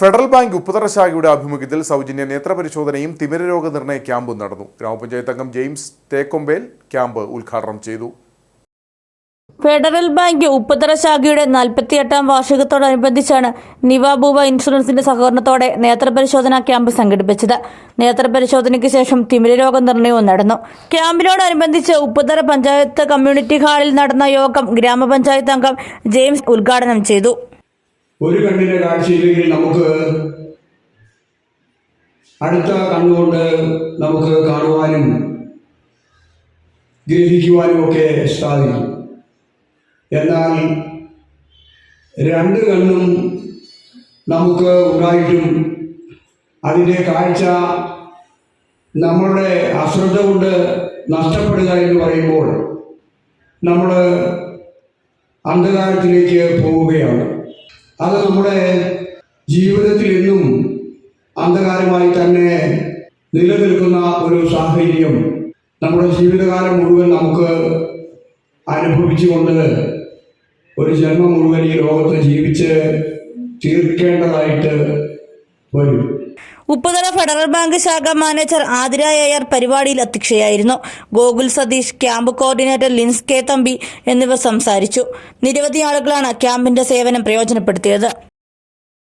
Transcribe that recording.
Federal bank Upputhara ശാഖയുടെ ആഭിമുഖ്യത്തിൽ സൗജന്യ നേത്രപരിശോധനയും തിമിരരോഗ നിർണയ ക്യാമ്പും നടന്നു. ഗ്രാമപഞ്ചായത്ത് അംഗം ജെയിംസ് തേക്കൊമ്പേൽ ക്യാമ്പ് ഉദ്ഘാടനം ചെയ്തു. ഫെഡറൽ ബാങ്ക് ഉപ്പുതറ ശാഖയുടെ നാൽപ്പത്തിയെട്ടാം വാർഷികത്തോടനുബന്ധിച്ചാണ് നിവാബൂവ ഇൻഷുറൻസിന്റെ സഹകരണത്തോടെ നേത്രപരിശോധന ക്യാമ്പ് സംഘടിപ്പിച്ചത്. നേത്രപരിശോധനയ്ക്ക് ശേഷം തിമിരരോഗ നിർണയവും നടന്നു. ക്യാമ്പിനോടനുബന്ധിച്ച് ഉപ്പുതറ പഞ്ചായത്ത് കമ്മ്യൂണിറ്റി ഹാളിൽ നടന്ന യോഗം ഗ്രാമപഞ്ചായത്ത് അംഗം ജെയിംസ് ഉദ്ഘാടനം ചെയ്തു. ഒരു കണ്ണിന്റെ കാഴ്ചയില്ലെങ്കിൽ നമുക്ക് അടുത്ത കണ്ണുകൊണ്ട് നമുക്ക് കാണുവാനും ഗ്രഹിക്കുവാനും ഒക്കെ സാധിക്കും. എന്നാൽ രണ്ട് കണ്ണും നമുക്ക് ഉണ്ടായിട്ടും അതിന്റെ കാഴ്ച നമ്മളുടെ അശ്രദ്ധ കൊണ്ട് നഷ്ടപ്പെടുക എന്ന് പറയുമ്പോൾ നമ്മൾ അന്ധകാരത്തിലേക്ക് പോവുകയാണ്. അത് നമ്മുടെ ജീവിതത്തിൽ എന്നും അന്ധകാരമായി തന്നെ നിലനിൽക്കുന്ന ഒരു സാഹചര്യം നമ്മുടെ ജീവിതകാലം മുഴുവൻ നമുക്ക് അനുഭവിച്ചുകൊണ്ട് ഒരു ജന്മം മുഴുവൻ ഈ ലോകത്ത് ജീവിച്ച് തീർക്കേണ്ടതായിട്ട് വരും. ഉപ്പുതറ ഫെഡറൽ ബാങ്ക് ശാഖ മാനേജർ ആതിര അയ്യർ പരിപാടിയിൽ അധ്യക്ഷയായിരുന്നു. Gokul Sathish camp coordinator Lins K Thampi എന്നിവർ സംസാരിച്ചു. നിരവധി ആളുകളാണ് ക്യാമ്പിന്റെ സേവനം പ്രയോജനപ്പെടുത്തിയത്.